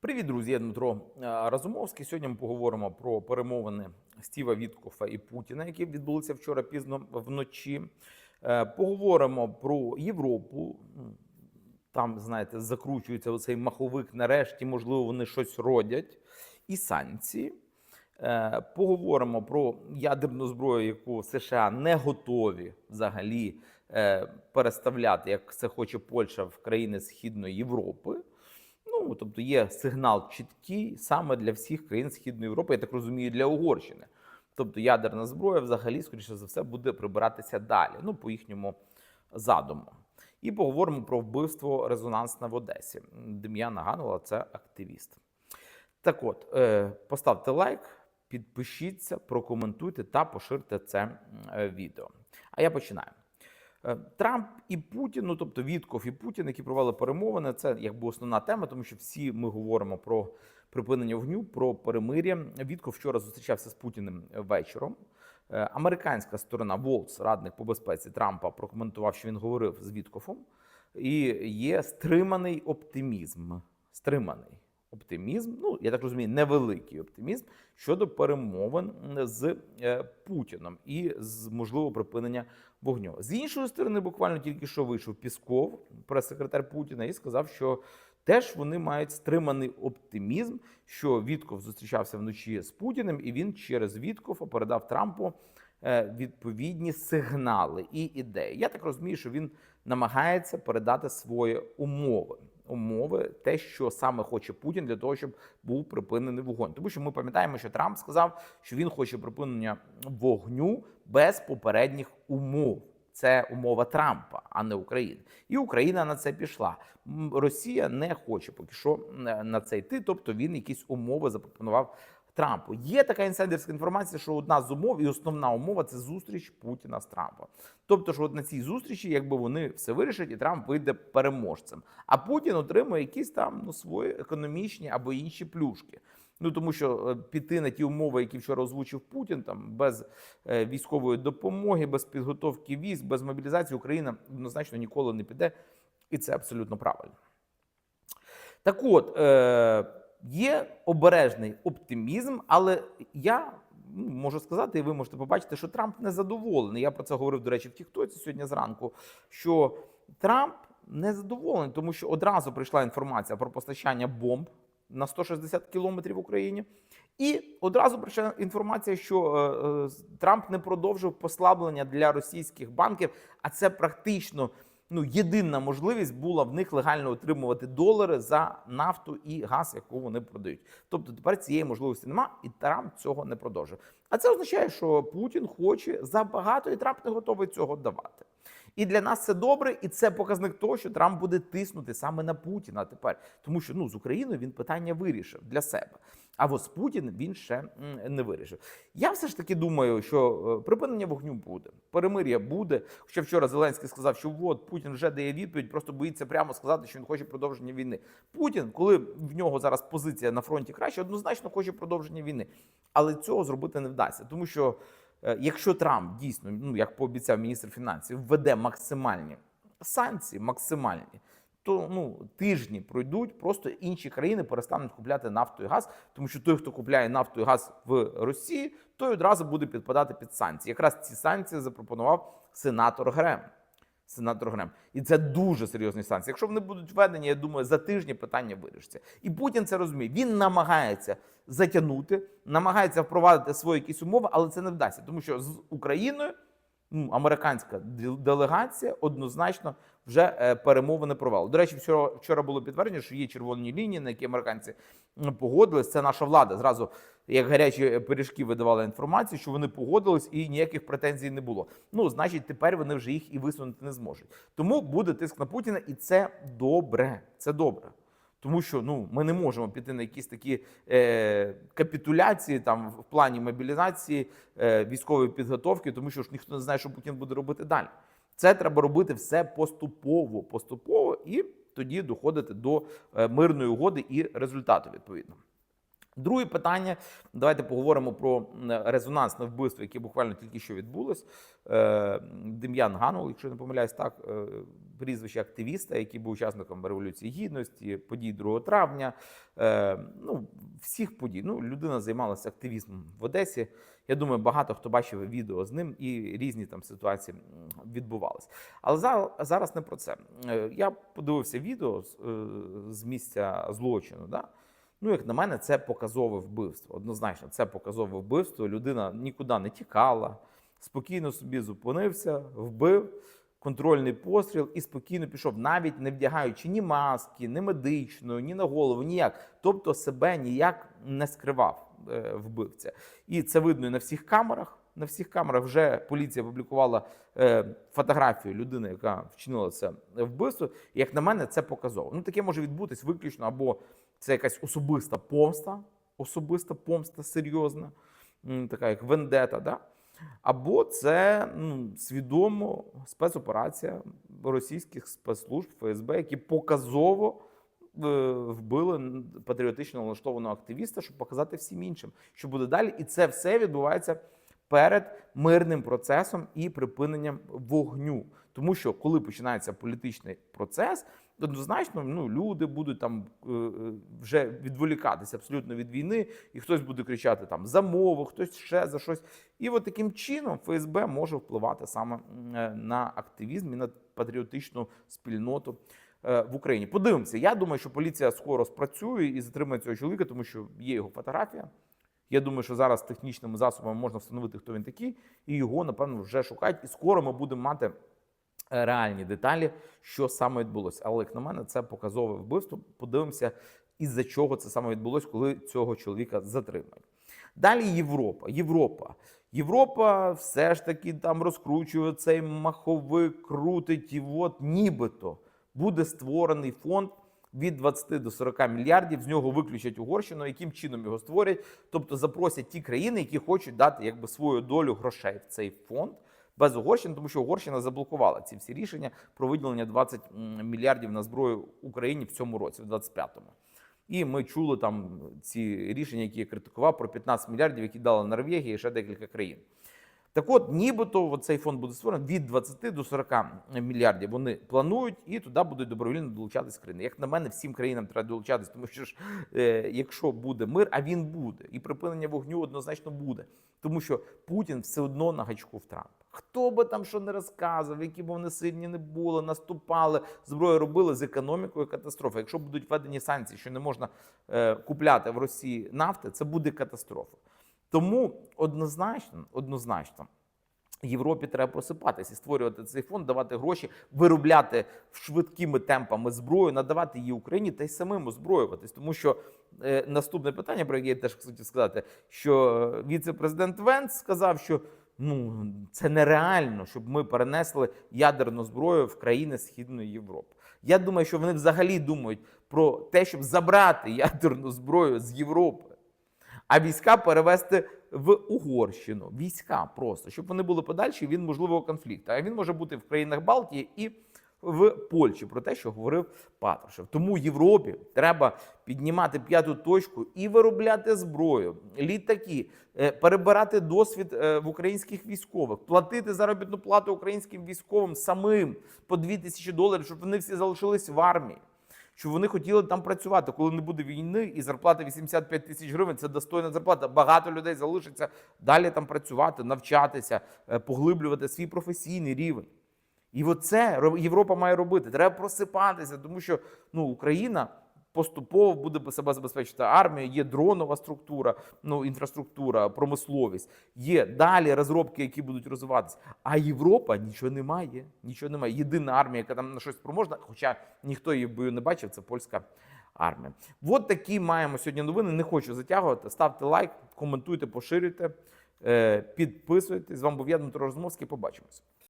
Привіт, друзі! Дмитро Разумовський. Сьогодні ми поговоримо про перемовини Стіва Віткофа і Путіна, які відбулися вчора пізно вночі. Е, Поговоримо про Європу. Там, знаєте, закручується оцей маховик. Нарешті, можливо, вони щось родять. І санкції. Е, Поговоримо про ядерну зброю, яку США не готові взагалі переставляти, як це хоче Польща в країни Східної Європи. Ну, тобто є сигнал чіткий саме для всіх країн Східної Європи, я так розумію, для Угорщини. Тобто ядерна зброя взагалі, скоріше за все, буде прибиратися далі, ну, по їхньому задуму. І поговоримо про вбивство резонансне в Одесі. Дем'яна Ганова це активіст. Так от, е, поставте лайк, підпишіться, прокоментуйте та поширте це е, відео. А я починаю. Е, Трамп і Путін, ну тобто Вітков і Путін, які провели перемовини, це якби основна тема, тому що всі ми говоримо про припинення вогню, про перемир'я. Вітков вчора зустрічався з Путіним вечором. Е, Американська сторона Волц, радник по безпеці Трампа, прокоментував, що він говорив з Віткофом, і є стриманий оптимізм. Стриманий оптимізм, ну я так розумію, невеликий оптимізм щодо перемовин з е, Путіном і з можливого припинення вогню. З іншої сторони, буквально тільки що вийшов Пісков, прес-секретар Путіна, і сказав, що теж вони мають стриманий оптимізм, що Вітков зустрічався вночі з Путіним, і він через Віткова передав Трампу е, відповідні сигнали і ідеї. Я так розумію, що він намагається передати свої умови. Те, що саме хоче Путін для того, щоб був припинений вогонь. Тому що ми пам'ятаємо, що Трамп сказав, що він хоче припинення вогню без попередніх умов. Це умова Трампа, а не України. І Україна на це пішла. Росія не хоче поки що е, на це йти. Тобто він якісь умови запропонував Трампу. Є така інсайдерська інформація, що одна з умов і основна умова це зустріч Путіна з Трампом. Тобто, що от на цій зустрічі, якби вони все вирішать, і Трамп вийде переможцем. А Путін отримує якісь там ну свої економічні або інші плюшки. Ну тому що е, піти на ті умови, які вчора озвучив Путін, там без е, військової допомоги, без підготовки військ, без мобілізації Україна однозначно ніколи не піде, і це абсолютно правильно. Так от, е, є обережний оптимізм, але я ну, можу сказати, і ви можете побачити, що Трамп не задоволений. Я про це говорив, до речі, в Тіктоці сьогодні зранку. Що Трамп не задоволений, тому що одразу прийшла інформація про постачання бомб на 160 кілометрів в Україні. І одразу прийшла інформація, що е, е, Трамп не продовжив послаблення для російських банків, а це практично ну, єдина можливість була в них легально отримувати долари за нафту і газ, яку вони продають. Тобто тепер цієї можливості нема, і Трамп цього не продовжує. А це означає, що Путін хоче забагато, і Трамп не готовий цього давати. І для нас це добре, і це показник того, що Трамп буде тиснути саме на Путіна тепер, тому що ну з Україною він питання вирішив для себе. А от з Путіним він ще не вирішив. Я все ж таки думаю, що е, припинення вогню буде, перемир'я буде. Хоча вчора Зеленський сказав, що от Путін вже дає відповідь, просто боїться прямо сказати, що він хоче продовження війни. Путін, коли в нього зараз позиція на фронті краще, однозначно хоче продовження війни, але цього зробити не вдасться, тому що. Е, Якщо Трамп дійсно, ну як пообіцяв міністр фінансів, введе максимальні санкції, максимальні, то ну тижні пройдуть, просто інші країни перестануть купляти нафту і газ, тому що той, хто купляє нафту і газ в Росії, той одразу буде підпадати під санкції. Якраз ці санкції запропонував сенатор Грем. Сенатор Грем. І це дуже серйозні санкції. Якщо вони будуть введені, я думаю, за тижні питання вирішиться. І Путін це розуміє. Він намагається затягнути, намагається впровадити свої якісь умови, але це не вдасться, тому що з Україною ну, американська делегація однозначно вже е, перемовини провела. До речі, вчора, вчора було підтвердження, що є червоні лінії, на які американці погодились. Це наша влада. Зразу як гарячі пиріжки видавала інформацію, що вони погодились і ніяких претензій не було. Ну, значить, тепер вони вже їх і висунути не зможуть. Тому буде тиск на Путіна, і це добре. Це добре. Тому що ну ми не можемо піти на якісь такі е, капітуляції там в плані мобілізації е, військової підготовки, тому що ж ніхто не знає, що Путін буде робити далі. Це треба робити все поступово, поступово, і тоді доходити до е, мирної угоди і результату відповідно. Друге питання. Давайте поговоримо про резонансне вбивство, яке буквально тільки що відбулось. Е, Дем'ян Ганул, якщо не помиляюсь, так е, прізвище активіста, який був учасником революції гідності, подій 2 травня. Е, Ну, всіх подій. Ну, людина займалася активізмом в Одесі. Я думаю, багато хто бачив відео з ним і різні там ситуації відбувалися. Але зараз не про це. Я подивився відео з місця злочину. Да? Ну, як на мене, це показове вбивство. Однозначно, це показове вбивство. Людина нікуди не тікала, спокійно собі зупинився, вбив контрольний постріл і спокійно пішов, навіть не вдягаючи ні маски, ні медичної, ні на голову, ніяк. Тобто себе ніяк не скривав е, вбивця. І це видно і на всіх камерах. На всіх камерах вже поліція опублікувала е, фотографію людини, яка вчинила це вбивство. І, як на мене, це показово. Ну, таке може відбутись виключно або це якась особиста помста, особиста помста серйозна, така як вендета, да? або це ну, свідомо спецоперація російських спецслужб ФСБ, які показово е, вбили патріотично налаштованого активіста, щоб показати всім іншим, що буде далі. І це все відбувається перед мирним процесом і припиненням вогню. Тому що коли починається політичний процес, однозначно ну, люди будуть там е, е, вже відволікатися абсолютно від війни, і хтось буде кричати там за мову, хтось ще за щось. І от таким чином ФСБ може впливати саме е, на активізм і на патріотичну спільноту в Україні. Подивимося. Я думаю, що поліція скоро спрацює і затримає цього чоловіка, тому що є його фотографія. Я думаю, що зараз технічними засобами можна встановити, хто він такий, і його, напевно, вже шукають. І скоро ми будемо мати е, реальні деталі, що саме відбулося. Але як на мене, це показове вбивство. Подивимося, із-за чого це саме відбулося, коли цього чоловіка затримають. Далі Європа. Європа. Європа все ж таки там розкручує цей маховик, крутить, і от нібито буде створений фонд від 20 до 40 мільярдів. З нього виключать Угорщину. Яким чином його створять? Тобто запросять ті країни, які хочуть дати якби свою долю грошей в цей фонд. Без Угорщини, тому що Угорщина заблокувала ці всі рішення про виділення 20 мільярдів на зброю Україні в цьому році, в 25-му. І ми чули там ці рішення, які я критикував, про 15 мільярдів, які дала Норвегія і ще декілька країн. Так от, нібито цей фонд буде створений від 20 до 40 мільярдів. Вони планують і туди будуть добровільно долучатись країни. Як на мене, всім країнам треба долучатись, тому що ж, е, якщо буде мир, а він буде, і припинення вогню однозначно буде, тому що Путін все одно на гачку в Трампа. Хто би там що не розказував, які б вони сильні не були, наступали, зброю робили з економікою катастрофа. Якщо будуть введені санкції, що не можна е, купляти в Росії нафти, це буде катастрофа. Тому однозначно, однозначно. Європі треба просипатися, створювати цей фонд, давати гроші, виробляти швидкими темпами зброю, надавати її Україні та й самим озброюватись. Тому що е, наступне питання, про яке я теж хотів сказати, що віце-президент Венц сказав, що ну це нереально, щоб ми перенесли ядерну зброю в країни Східної Європи. Я думаю, що вони взагалі думають про те, щоб забрати ядерну зброю з Європи а війська перевести в Угорщину. Війська просто, щоб вони були подальші від можливого конфлікту. А він може бути в країнах Балтії і в Польщі про те, що говорив Патрушев. Тому Європі треба піднімати п'яту точку і виробляти зброю, літаки, е, перебирати досвід е, в українських військових, платити заробітну плату українським військовим самим по 2 тисячі доларів, щоб вони всі залишились в армії що вони хотіли там працювати, коли не буде війни, і зарплата 85 тисяч гривень це достойна зарплата. Багато людей залишиться далі там працювати, навчатися, е, поглиблювати свій професійний рівень. І оце Європа має робити. Треба просипатися, тому що ну, Україна поступово буде себе забезпечити армія, є дронова структура, ну інфраструктура, промисловість, є далі розробки, які будуть розвиватися. А Європа нічого не має. Нічого немає. Єдина армія, яка там на щось спроможна, хоча ніхто її бою не бачив, це польська армія. От такі маємо сьогодні новини. Не хочу затягувати. Ставте лайк, коментуйте, поширюйте, е, підписуйтесь. З вами був я, Дмитро Розмовський. Побачимось.